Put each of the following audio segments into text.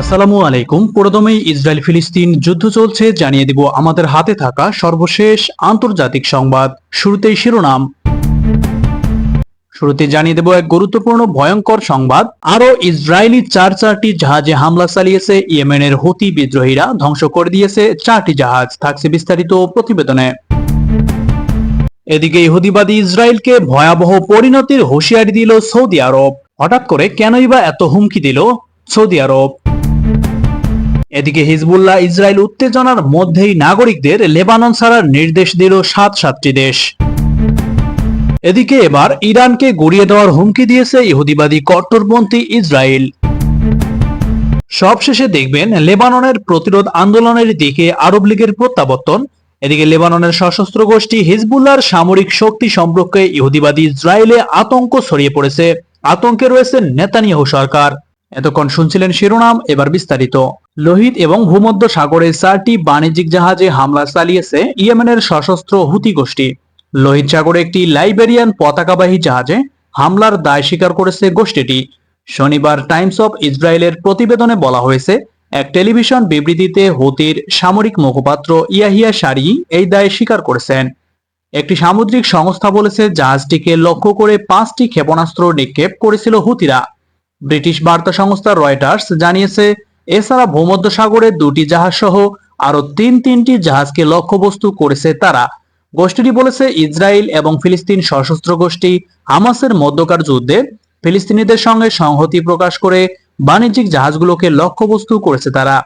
আসসালামু আলাইকুম। প্রথমেই ইসরায়েল ফিলিস্তিন যুদ্ধ চলছে, জানিয়ে দিব আমাদের হাতে থাকা সর্বশেষ আন্তর্জাতিক সংবাদ। শুরুতেই শিরোনাম। শুরুতে জানিয়ে দেব এক গুরুত্বপূর্ণ, ভয়ঙ্কর সংবাদ। আরও ইসরায়েলি চার চারটি জাহাজে হামলা চালিয়েছে ইয়েমেনের হুতি বিদ্রোহীরা, ধ্বংস করে দিয়েছে চারটি জাহাজ, থাকছে বিস্তারিত প্রতিবেদনে। এদিকে ইহুদিবাদী ইসরায়েলকে ভয়াবহ পরিণতির হুঁশিয়ারি দিল সৌদি আরব। হঠাৎ করে কেনই বা এত হুমকি দিল সৌদি আরব? এদিকে হিজবুল্লাহ ইসরায়েল উত্তেজনার মধ্যেই নাগরিকদের লেবানন ছাড়ার নির্দেশ দিল সাত সাতটি দেশ। এদিকে এবার ইরানকে গড়িয়ে দেওয়ার হুমকি দিয়েছে ইহুদিবাদী কট্টরপন্থী ইসরায়েল। সবশেষে দেখবেন লেবাননের প্রতিরোধ আন্দোলনের দিকে আরব লীগের প্রত্যাবর্তন। এদিকে লেবাননের সশস্ত্র গোষ্ঠী হিজবুল্লাহর সামরিক শক্তি সম্পর্কে ইহুদিবাদী ইসরায়েলে আতঙ্ক ছড়িয়ে পড়েছে। আতঙ্কে রয়েছে নেতানিয়াহু সরকার। এতক্ষণ শুনছিলেন শিরোনাম, এবার বিস্তারিত। লোহিত এবং ভূমধ্য সাগরে চারটি বাণিজ্যিক জাহাজে হামলা চালিয়েছে ইয়েমেনের সশস্ত্র হুতি গোষ্ঠী। লোহিত সাগরে একটি লাইবেরিয়ান পতাকাবাহী জাহাজে হামলার দায় স্বীকার করেছে গোষ্ঠীটি। শনিবার টাইমস অফ ইসরায়েলের প্রতিবেদনে বলা হয়েছে, এক টেলিভিশন বিবৃতিতে হুতির সামরিক মুখপাত্র ইয়াহিয়া সারি এই দায় স্বীকার করেছেন। একটি সামুদ্রিক সংস্থা বলেছে, জাহাজটিকে লক্ষ্য করে পাঁচটি ক্ষেপণাস্ত্র নিক্ষেপ করেছিল হুতিরা। ব্রিটিশ বার্তা সংস্থা রয়টার্স জানিয়েছে এছাড়া ভূমধ্যসাগরে দুটি জাহাজ সহ আরও তিন তিনটি জাহাজকে লক্ষ্যবস্তু করেছে তারা। গোষ্ঠীটি বলেছে, ইসরায়েল এবং ফিলিস্তিন সশস্ত্র গোষ্ঠী হামাসের মধ্যকার যুদ্ধে ফিলিস্তিনিদের সঙ্গে সংহতি প্রকাশ করে বাণিজ্যিক জাহাজগুলোকে লক্ষ্যবস্তু করেছে তারা।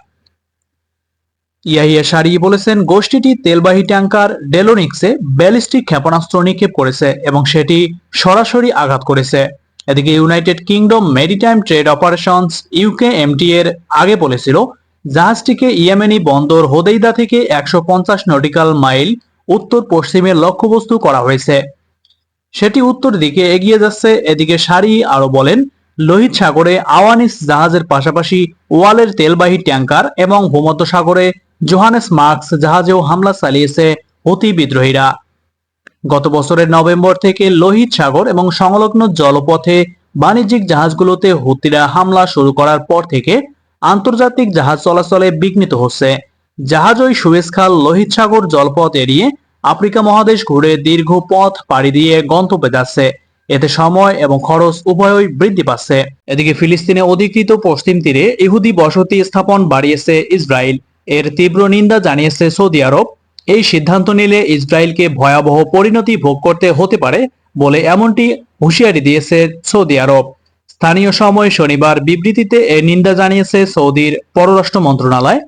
ইয়াহিয়া সারি বলেছেন, গোষ্ঠীটি তেলবাহী ট্যাঙ্কার ডেলোনিক্সে ব্যালিস্টিক ক্ষেপণাস্ত্র নিক্ষেপ করেছে এবং সেটি সরাসরি আঘাত করেছে। এদিকে United Kingdom Maritime Trade Operations UK MT এর আগে বলেছিল, জাহাজটিকে ইয়েমেনি বন্দর হোদেইদা থেকে একশো পঞ্চাশ নটিক্যাল মাইল উত্তর পশ্চিমে লক্ষ্যবস্তু করা হয়েছে। সেটি উত্তর দিকে এগিয়ে যাচ্ছে, এদিকে সারি আরও বলেন, লোহিত সাগরে আওয়ানিস জাহাজের পাশাপাশি ওয়ালের তেলবাহী ট্যাঙ্কার এবং ভূমধ্য সাগরে জোহানেস মার্কস জাহাজেও হামলা চালিয়েছে হুতি বিদ্রোহীরা। গত বছরের নভেম্বর থেকে লোহিত সাগর এবং সংলগ্ন জলপথে বাণিজ্যিক জাহাজগুলোতে হুতিরা হামলা শুরু করার পর থেকে আন্তর্জাতিক জাহাজ চলাচলে বিঘ্নিত হচ্ছে। জাহাজ ওই সুয়েজ খাল লোহিত সাগর জলপথ এড়িয়ে আফ্রিকা মহাদেশ ঘুরে দীর্ঘ পথ পাড়ি দিয়ে গন্তব্যে যাচ্ছে। এতে সময় এবং খরচ উভয়ই বৃদ্ধি পাচ্ছে। এদিকে ফিলিস্তিনে অধিকৃত পশ্চিম তীরে ইহুদি বসতি স্থাপন বাড়িয়েছে ইসরায়েল। এর তীব্র নিন্দা জানিয়েছে সৌদি আরব। এই সিদ্ধান্ত নিলে ইসরায়েলকে ভয়াবহ পরিণতি ভোগ করতে হতে পারে বলে এমনটি হুঁশিয়ারি দিয়েছে সৌদি আরব। স্থানীয় সময় শনিবার বিবৃতিতে এর নিন্দা জানিয়েছে সৌদির পররাষ্ট্র মন্ত্রণালয়।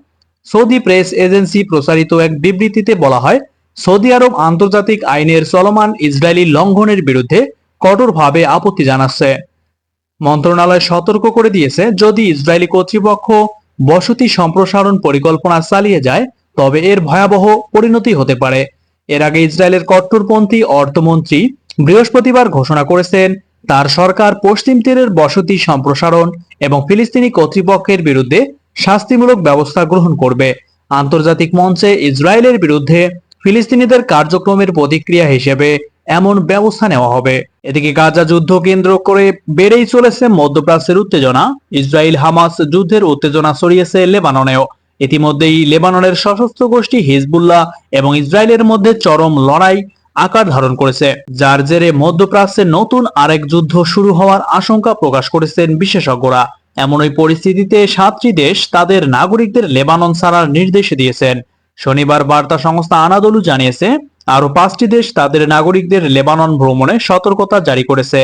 সৌদি প্রেস এজেন্সি প্রচারিত এক বিবৃতিতে বলা হয়, সৌদি আরব আন্তর্জাতিক আইনের চলমান ইসরায়েলি লঙ্ঘনের বিরুদ্ধে কঠোরভাবে আপত্তি জানাচ্ছে। মন্ত্রণালয় সতর্ক করে দিয়েছে, যদি ইসরায়েলি কর্তৃপক্ষ বসতি সম্প্রসারণ পরিকল্পনা চালিয়ে যায় তবে এর ভয়াবহ পরিণতি হতে পারে। এর আগে ইসরায়েলের কট্টরপন্থী অর্থমন্ত্রী বৃহস্পতিবার ঘোষণা করেছেন, তার সরকার পশ্চিম তীরের বসতি সম্প্রসারণ এবং ফিলিস্তিনি কর্তৃপক্ষের বিরুদ্ধে শাস্তিমূলক ব্যবস্থা গ্রহণ করবে। আন্তর্জাতিক মঞ্চে ইসরায়েলের বিরুদ্ধে ফিলিস্তিনিদের কার্যক্রমের প্রতিক্রিয়া হিসেবে এমন ব্যবস্থা নেওয়া হবে। এদিকে গাজা যুদ্ধ কেন্দ্র করে বেড়েই চলেছে মধ্যপ্রাচ্যের উত্তেজনা। ইসরায়েল হামাস যুদ্ধের উত্তেজনা ছড়িয়েছে লেবাননেও। ইতিমধ্যেই লেবাননের সশস্ত্র গোষ্ঠী হিজবুল্লাহ এবং ইসরায়েলের মধ্যে চরম লড়াই আকার ধারণ করেছে, যার জেরে মধ্যপ্রাচ্যে নতুন আরেক যুদ্ধ শুরু হওয়ার আশঙ্কা প্রকাশ করেছেন বিশেষজ্ঞরা। এমন ওই পরিস্থিতিতে সাতটি দেশ তাদের নাগরিকদের লেবানন ছাড়ার নির্দেশ দিয়েছেন। শনিবার বার্তা সংস্থা আনাদলু জানিয়েছে আরও পাঁচটি দেশ তাদের নাগরিকদের লেবানন ভ্রমণে সতর্কতা জারি করেছে।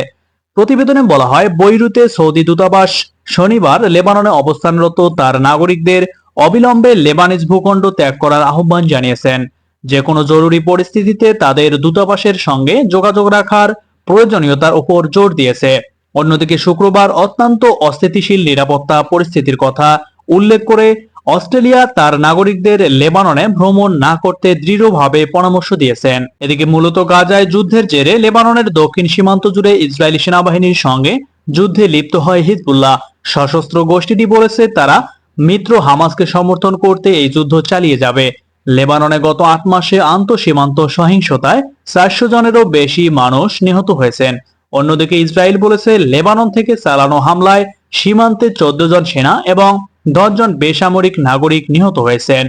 প্রতিবেদনে বলা হয়, বৈরুতে সৌদি দূতাবাস শনিবার লেবাননে অবস্থানরত তার নাগরিকদের অবিলম্বে লেবানিজ ভূখণ্ড ত্যাগ করার আহ্বান জানিয়েছেন। যে কোনো জরুরি পরিস্থিতিতে তাদের দূতাবাসের সঙ্গে যোগাযোগ রাখার প্রয়োজনীয়তার উপর জোর দিয়েছে। অন্যদিকে শুক্রবার অত্যন্ত অস্থিতিশীল নিরাপত্তা পরিস্থিতির কথা উল্লেখ করে অস্ট্রেলিয়া তার নাগরিকদের লেবাননে ভ্রমণ না করতে দৃঢ়ভাবে পরামর্শ দিয়েছেন। এদিকে মূলত গাজায় যুদ্ধের জেরে লেবাননের দক্ষিণ সীমান্ত জুড়ে ইসরায়েলি সেনাবাহিনীর সঙ্গে যুদ্ধে লিপ্ত হয় হিজবুল্লাহ। সশস্ত্র গোষ্ঠীটি বলেছে তারা মিত্র হামাসকে সমর্থন করতে এই যুদ্ধ চালিয়ে যাবে। লেবাননে গত আট মাসে আন্তঃসীমান্ত সহিংসতায় চারশো জনেরও বেশি মানুষ নিহত হয়েছেন। অন্যদিকে ইসরায়েল বলেছে, লেবানন থেকে চালানো হামলায় সীমান্তে চোদ্দ জন সেনা এবং দশজন বেসামরিক নাগরিক নিহত হয়েছেন।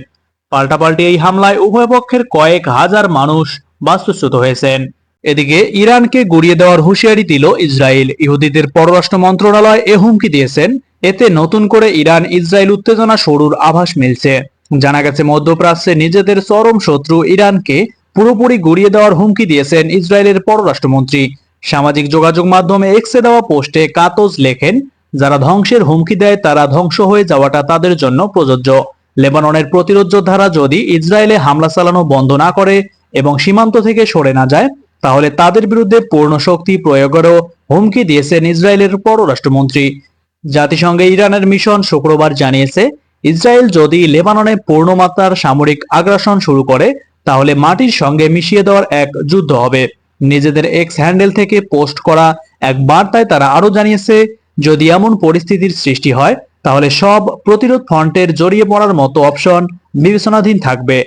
পাল্টাপাল্টি এই হামলায় উভয় পক্ষের কয়েক হাজার মানুষ বাস্তুচ্যুত হয়েছেন। এদিকে ইরানকে গড়িয়ে দেওয়ার হুঁশিয়ারি দিল ইসরায়েল। ইহুদিদের পররাষ্ট্র মন্ত্রণালয় এ হুমকি দিয়েছেন। এতে নতুন করে ইরান ইসরায়েল উত্তেজনা শুরুর আভাস মিলছে। জানা গেছে, মধ্যপ্রাচ্যে নিজেদের চরম শত্রু ইরানকে পুরোপুরি গড়িয়ে দেওয়ার হুমকি দিয়েছেন ইসরায়েলের পররাষ্ট্রমন্ত্রী। সামাজিক যোগাযোগ মাধ্যমে এক্সে দেওয়া পোস্টে কাতজ লেখেন, যারা ধ্বংসের হুমকি দেয়, তারা ধ্বংস হয়ে যাওয়াটা তাদের জন্য প্রযোজ্য। লেবাননের প্রতিরোধ যোদ্ধারা যদি ইসরায়েলে হামলা চালানো বন্ধ না করে এবং সীমান্ত থেকে সরে না যায় তাহলে তাদের বিরুদ্ধে পূর্ণ শক্তি প্রয়োগেরও হুমকি দিয়েছেন ইসরায়েলের পররাষ্ট্রমন্ত্রী। জাতিসংঘে ইরানের মিশন শুক্রবার জানিয়েছে, ইসরায়েল যদি লেবাননে পূর্ণমাত্রার সামরিক আগ্রাসন শুরু করে, তাহলে মাটির সঙ্গে মিশিয়ে দেওয়ার এক যুদ্ধ হবে। নিজেদের এক্স হ্যান্ডেল থেকে পোস্ট করা এক বার্তায় তারা আরও জানিয়েছে, যদি এমন পরিস্থিতির সৃষ্টি হয়, তাহলে সব প্রতিরোধ ফ্রন্টের জড়িয়ে পড়ার মতো অপশন বিবেচনাধীন থাকবে।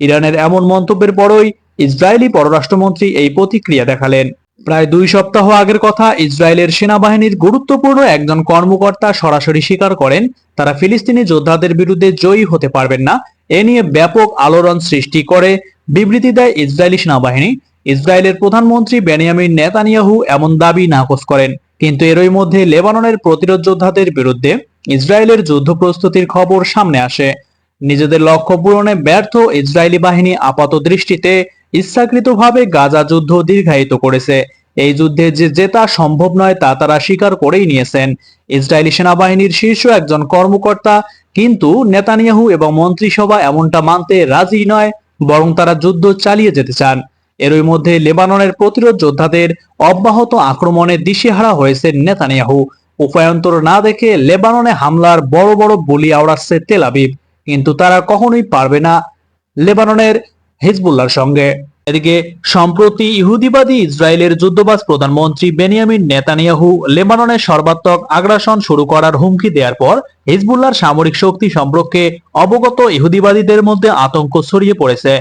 ইরানের এমন মন্তব্যের পরই ইসরায়েলি পররাষ্ট্রমন্ত্রী এই প্রতিক্রিয়া দেখালেন। প্রায় দুই সপ্তাহ আগের কথা ইসরায়েলের সেনাবাহিনীর গুরুত্বপূর্ণ একজন কর্মকর্তা সরাসরি স্বীকার করেন, তারা ফিলিস্তিনি যোদ্ধাদের বিরুদ্ধে জয়ী হতে পারবেন না। এ নিয়ে ব্যাপক আলোড়ন সৃষ্টি করে বিবৃতি দেয় ইসরায়েলি সেনাবাহিনী। ইসরায়েলের প্রধানমন্ত্রী বেনিয়ামিন নেতানিয়াহু এমন দাবি নাকচ করেন। কিন্তু এরই মধ্যে লেবাননের প্রতিরোধ যোদ্ধাদের বিরুদ্ধে ইসরায়েলের যুদ্ধ প্রস্তুতির খবর সামনে আসে। নিজেদের লক্ষ্য পূরণে ব্যর্থ ইসরায়েলি বাহিনী আপাত দৃষ্টিতে ইচ্ছাকৃতভাবে গাজা যুদ্ধ দীর্ঘায়িত করেছে। এই যুদ্ধে যে জেতা সম্ভব নয় তা তারা স্বীকার করেই নিয়েছেন। ইসরায়েলি সেনাবাহিনীর শীর্ষ একজন কর্মকর্তা, কিন্তু নেতানিয়াহু এবং মন্ত্রিসভা এমনটা মানতে রাজি নয়, বরং তারা যুদ্ধ চালিয়ে যেতে চান। এরই মধ্যে লেবাননের প্রতিরোধ যোদ্ধাদের অব্যাহত আক্রমণে দিশেহারা হয়েছে নেতানিয়াহু। উপায়ন্তর না দেখে লেবাননে হামলার বড় বড় বলি আওড়াচ্ছে তেল আবিব, কিন্তু তারা কখনোই পারবে না। লেবাননের হিজবুল্লাহর সঙ্গে। এদিকে, সম্প্রতি ইহুদিবাদী ইসরায়েলের যুদ্ধবাজ প্রধানমন্ত্রী বেনিয়ামিন নেতানিয়াহু লেবাননের সর্বাত্মক আগ্রাসন শুরু করার হুমকি দেওয়ার পর হিজবুল্লাহর সামরিক শক্তি সম্পর্কে অবগত ইহুদিবাদীদের মধ্যে আতঙ্ক ছড়িয়ে পড়েছে।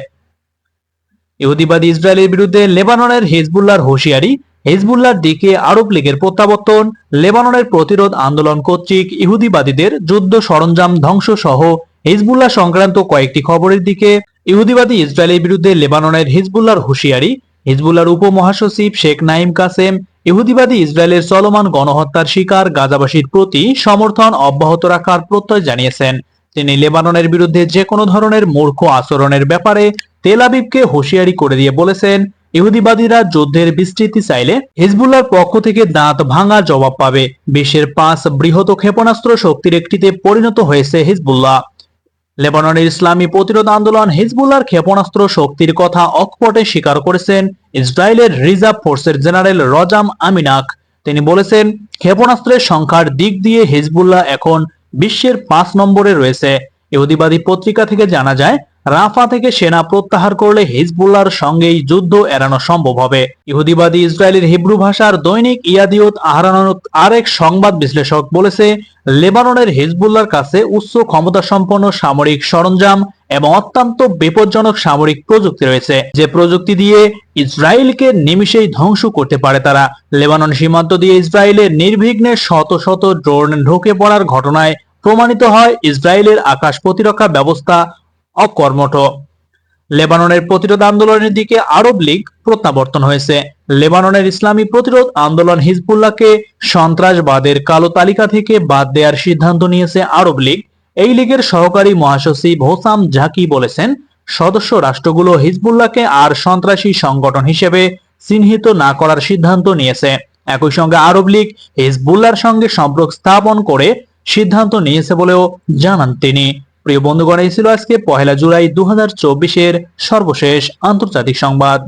ইহুদিবাদী ইসরায়েলের বিরুদ্ধে লেবাননের হিজবুল্লাহর হুঁশিয়ারি হিজবুল্লাহর দিকে আরব লীগের প্রত্যাবর্তন, লেবাননের প্রতিরোধ আন্দোলন কর্তৃক ইহুদিবাদীদের যুদ্ধ সরঞ্জাম ধ্বংস সহ হিজবুল্লাহ সংক্রান্ত কয়েকটি খবরের দিকে ইহুদিবাদী ইসরায়েলের বিরুদ্ধে লেবাননের হিজবুল্লাহর হুঁশিয়ারি, হিজবুল্লাহর উপমহাসচিব শেখ নাইম কাসেম, ইহুদিবাদী ইসরায়েলের চলমান গণহত্যার শিকার গাজাবাসীর প্রতি সমর্থন অব্যাহত রাখার প্রত্যয় জানিয়েছেন। তিনি লেবাননের বিরুদ্ধে যে কোনো ধরনের মূর্খ আচরণের ব্যাপারে তেল আবিবকে হুঁশিয়ারি করে দিয়ে বলেছেন ইহুদিবাদীরা যুদ্ধের বিস্তৃতি চাইলে হিজবুল্লাহর পক্ষ থেকে দাঁত ভাঙা জবাব পাবে। বিশ্বের পাঁচ বৃহৎ ক্ষেপণাস্ত্র শক্তির একটিতে পরিণত হয়েছে হিজবুল্লাহ। লেবাননের ইসলামী প্রতিরোধ আন্দোলন হিজবুল্লাহর ক্ষেপণাস্ত্র শক্তির কথা অকপটে স্বীকার করেছেন ইসরায়েলের রিজার্ভ ফোর্সের জেনারেল রজাম আমিনাক। তিনি বলেছেন, ক্ষেপণাস্ত্রের সংখ্যার দিক দিয়ে হিজবুল্লাহ এখন বিশ্বের পাঁচ নম্বরে রয়েছে। ইহুদিবাদী পত্রিকা থেকে জানা যায় রাফা থেকে সেনা প্রত্যাহার করলে হিজবুল্লাহর সঙ্গেই যুদ্ধ এড়ানো সম্ভব হবে। ইহুদিবাদী ইসরায়েলের হিব্রু ভাষার দৈনিক ইয়াদিয়ত আহরানত আরেক সংবাদ বিশ্লেষক বলেছে, লেবাননের হিজবুল্লাহর কাছে উচ্চ ক্ষমতা সম্পন্ন সামরিক সরঞ্জাম এবং অত্যন্ত বিপজ্জনক সামরিক প্রযুক্তি রয়েছে। যে প্রযুক্তি দিয়ে ইসরায়েলকে নিমিষেই ধ্বংস করতে পারে তারা। লেবানন সীমান্ত দিয়ে ইসরায়েলের নির্বিঘ্নে শত শত ড্রোন ঢুকে পড়ার ঘটনায় প্রমাণিত হয়, ইসরায়েলের আকাশ প্রতিরক্ষা ব্যবস্থা অকর্মঠ। লেবাননের প্রতিরোধ আন্দোলনের দিকে আরব লীগ প্রত্যাবর্তন হয়েছে। লেবাননের ইসলামী প্রতিরোধ আন্দোলন হিজবুল্লাহকে সন্ত্রাসবাদের কালো তালিকা থেকে বাদ দেওয়ার সিদ্ধান্ত নিয়েছে আরব লীগ। এই লীগের সহকারী মহাসচিব হোসাম ঝাকি বলেছেন, সদস্য রাষ্ট্রগুলো হিজবুল্লাহকে আর সন্ত্রাসী সংগঠন হিসেবে চিহ্নিত না করার সিদ্ধান্ত নিয়েছে। একই সঙ্গে আরব লীগ হিজবুল্লাহর সঙ্গে সম্পর্ক স্থাপন করে সিদ্ধান্ত নিয়েছে বলেও জানান তিনি। প্রিয় বন্ধুগণ এই ছিল আজকে পহেলা জুলাই দু চব্বিশের সর্বশেষ আন্তর্জাতিক সংবাদ।